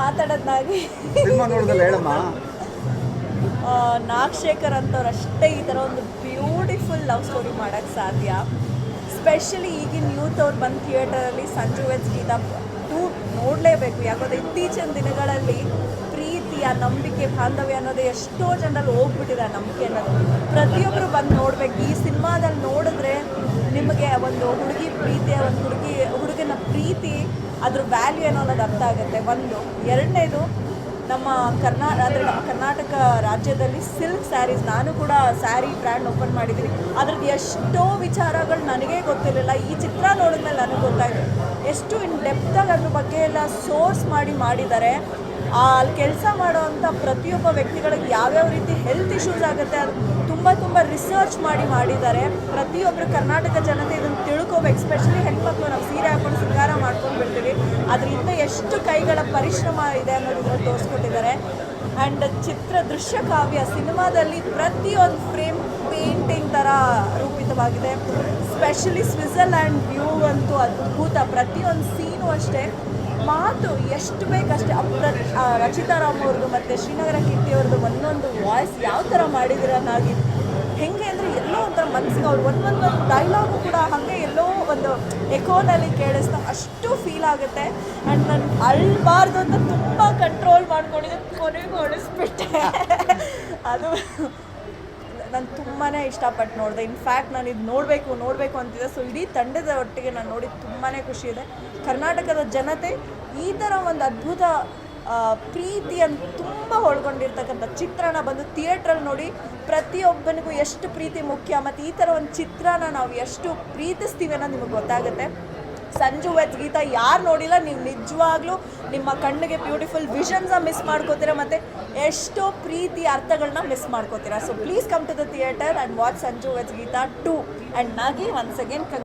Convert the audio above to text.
ಮಾತಾಡೋದಾಗಿ cinema ನೋಡಿದಲ್ಲ ಹೇಳಮ್ಮ. ನಾಗಶೇಖರ್ ಅಂತವ್ರು ಅಷ್ಟೇ ಈ ಥರ ಒಂದು ಬ್ಯೂಟಿಫುಲ್ ಲವ್ ಸ್ಟೋರಿ ಮಾಡೋಕ್ಕೆ ಸಾಧ್ಯ. ಸ್ಪೆಷಲಿ ಈಗಿನ ಯೂತ್ ಅವ್ರು ಬಂದು ಥಿಯೇಟರಲ್ಲಿ ಸಂಜು ವೆಜ್ ಗೀತಾ ಟೂ ನೋಡಲೇಬೇಕು. ಯಾಕಂದ್ರೆ ಇತ್ತೀಚಿನ ದಿನಗಳಲ್ಲಿ ಪ್ರೀತಿಯ ನಂಬಿಕೆ ಬಾಂಧವ್ಯ ಅನ್ನೋದು ಎಷ್ಟೋ ಜನರಲ್ಲಿ ಹೋಗ್ಬಿಟ್ಟಿದೆ ಆ ನಂಬಿಕೆ ಅನ್ನೋದು. ಪ್ರತಿಯೊಬ್ಬರು ಬಂದು ನೋಡ್ಬೇಕು. ಈ ಸಿನಿಮಾದಲ್ಲಿ ನೋಡಿದ್ರೆ ನಿಮಗೆ ಒಂದು ಹುಡುಗಿ ಪ್ರೀತಿಯ ಒಂದು ಹುಡುಗಿ ಹುಡುಗನ ಪ್ರೀತಿ ಅದ್ರ ವ್ಯಾಲ್ಯೂ ಏನೋ ಅನ್ನೋದು ಅರ್ಥ ಆಗುತ್ತೆ. ಒಂದು, ಎರಡನೇದು ನಮ್ಮ ಕರ್ನಾ, ಅಂದರೆ ನಮ್ಮ ಕರ್ನಾಟಕ ರಾಜ್ಯದಲ್ಲಿ ಸಿಲ್ಕ್ ಸ್ಯಾರೀಸ್ ನಾನು ಕೂಡ ಸ್ಯಾರಿ ಬ್ರ್ಯಾಂಡ್ ಓಪನ್ ಮಾಡಿದ್ದೀನಿ. ಅದ್ರದ್ದು ಎಷ್ಟೋ ವಿಚಾರಗಳು ನನಗೇ ಗೊತ್ತಿರಲಿಲ್ಲ. ಈ ಚಿತ್ರ ನೋಡಿದ್ಮೇಲೆ ನನಗೆ ಗೊತ್ತಾಯಿತು. ಎಷ್ಟು ಇನ್ ಡೆಪ್ತಾಗಿ ಅದ್ರ ಬಗ್ಗೆ ಎಲ್ಲ ಸೋರ್ಸ್ ಮಾಡಿ ಮಾಡಿದ್ದಾರೆ. ಅಲ್ಲಿ ಕೆಲಸ ಮಾಡೋವಂಥ ಪ್ರತಿಯೊಬ್ಬ ವ್ಯಕ್ತಿಗಳಿಗೆ ಯಾವ್ಯಾವ ರೀತಿ ಹೆಲ್ತ್ ಇಶ್ಯೂಸ್ ಆಗುತ್ತೆ ಅದು ತುಂಬ ತುಂಬ ರಿಸರ್ಚ್ ಮಾಡಿ ಮಾಡಿದ್ದಾರೆ. ಪ್ರತಿಯೊಬ್ಬರು ಕರ್ನಾಟಕ ಜನತೆ ಇದನ್ನು ತಿಳ್ಕೊಬೇಕು ಎಸ್ಪೆಷಲಿ ಹೆಣ್ಮಕ್ಳು. ಅದರಿಂದ ಎಷ್ಟು ಕೈಗಳ ಪರಿಶ್ರಮ ಇದೆ ಅನ್ನೋದನ್ನ ತೋರಿಸ್ಕೊಟ್ಟಿದ್ದಾರೆ. ಆ್ಯಂಡ್ ಚಿತ್ರ ದೃಶ್ಯ ಕಾವ್ಯ ಸಿನಿಮಾದಲ್ಲಿ ಪ್ರತಿಯೊಂದು ಫ್ರೇಮ್ ಪೇಂಟಿಂಗ್ ಥರ ರೂಪಿತವಾಗಿದೆ. ಸ್ಪೆಷಲಿ ಸ್ವಿಟ್ಜರ್ಲ್ಯಾಂಡ್ ವ್ಯೂ ಅಂತೂ ಅದ್ಭುತ. ಪ್ರತಿಯೊಂದು ಸೀನು ಅಷ್ಟೇ. ಮಾತು ಎಷ್ಟು ಬೇಕಷ್ಟೇ. ಅಪ್ರ ರಚಿತಾ ರಾಮ್ ಅವ್ರದ್ದು ಮತ್ತು ಶ್ರೀನಗರ ಕೀರ್ತಿ ಅವ್ರದ್ದು ಒಂದೊಂದು ವಾಯ್ಸ್ ಯಾವ ಥರ ಮಾಡಿದಿರ ಅನ್ನೋಗಿ ಹೆಂಗೆ ಅಂದರೆ ಒಂಥರ ಮನಸ್ಸಿಗೆ ಅವ್ರು ಒಂದೊಂದು ಡೈಲಾಗು ಕೂಡ ಹಾಗೆ ಎಲ್ಲೋ ಒಂದು ಎಕೋನಲ್ಲಿ ಕೇಳಿಸ್ತಾ ಅಷ್ಟು ಫೀಲ್ ಆಗುತ್ತೆ. ಆ್ಯಂಡ್ ನಾನು ಅಳ್ಬಾರ್ದು ಅಂತ ತುಂಬ ಕಂಟ್ರೋಲ್ ಮಾಡ್ಕೊಂಡಿದ್ದೆ ಕೊನೆಗೂ ಅಳಿಸ್ಬಿಟ್ಟೆ. ಅದು ನಾನು ತುಂಬಾ ಇಷ್ಟಪಟ್ಟು ನೋಡಿದೆ. ಇನ್ಫ್ಯಾಕ್ಟ್ ನಾನು ಇದು ನೋಡಬೇಕು ನೋಡಬೇಕು ಅಂತಿದ್ದೆ. ಸೊ ಇಡೀ ತಂಡದ ಒಟ್ಟಿಗೆ ನಾನು ನೋಡಿ ತುಂಬಾ ಖುಷಿ ಇದೆ. ಕರ್ನಾಟಕದ ಜನತೆ ಈ ಥರ ಒಂದು ಅದ್ಭುತ ಪ್ರೀತಿಯನ್ನು ತುಂಬ ಒಳಗೊಂಡಿರ್ತಕ್ಕಂಥ ಚಿತ್ರಣ ಬಂದು ಥಿಯೇಟ್ರಲ್ಲಿ ನೋಡಿ ಪ್ರತಿಯೊಬ್ಬನಿಗೂ ಎಷ್ಟು ಪ್ರೀತಿ ಮುಖ್ಯ, ಮತ್ತು ಈ ಥರ ಒಂದು ಚಿತ್ರನ ನಾವು ಎಷ್ಟು ಪ್ರೀತಿಸ್ತೀವಿ ಅನ್ನೋದು ನಿಮಗೆ ಗೊತ್ತಾಗುತ್ತೆ. ಸಂಜು ವೆತ್ ಗೀತಾ, ಯಾರು ನೋಡಿಲ್ಲ, ನೀವು ನಿಜವಾಗ್ಲೂ ನಿಮ್ಮ ಕಣ್ಣಿಗೆ ಬ್ಯೂಟಿಫುಲ್ ವಿಷನ್ಸ ಮಿಸ್ ಮಾಡ್ಕೋತೀರಾ, ಮತ್ತು ಎಷ್ಟೋ ಪ್ರೀತಿ ಅರ್ಥಗಳನ್ನ miss ಮಾಡ್ಕೋತೀರಾ. So please come to the theatre and watch Sanju weds Geetha two and Nagi once again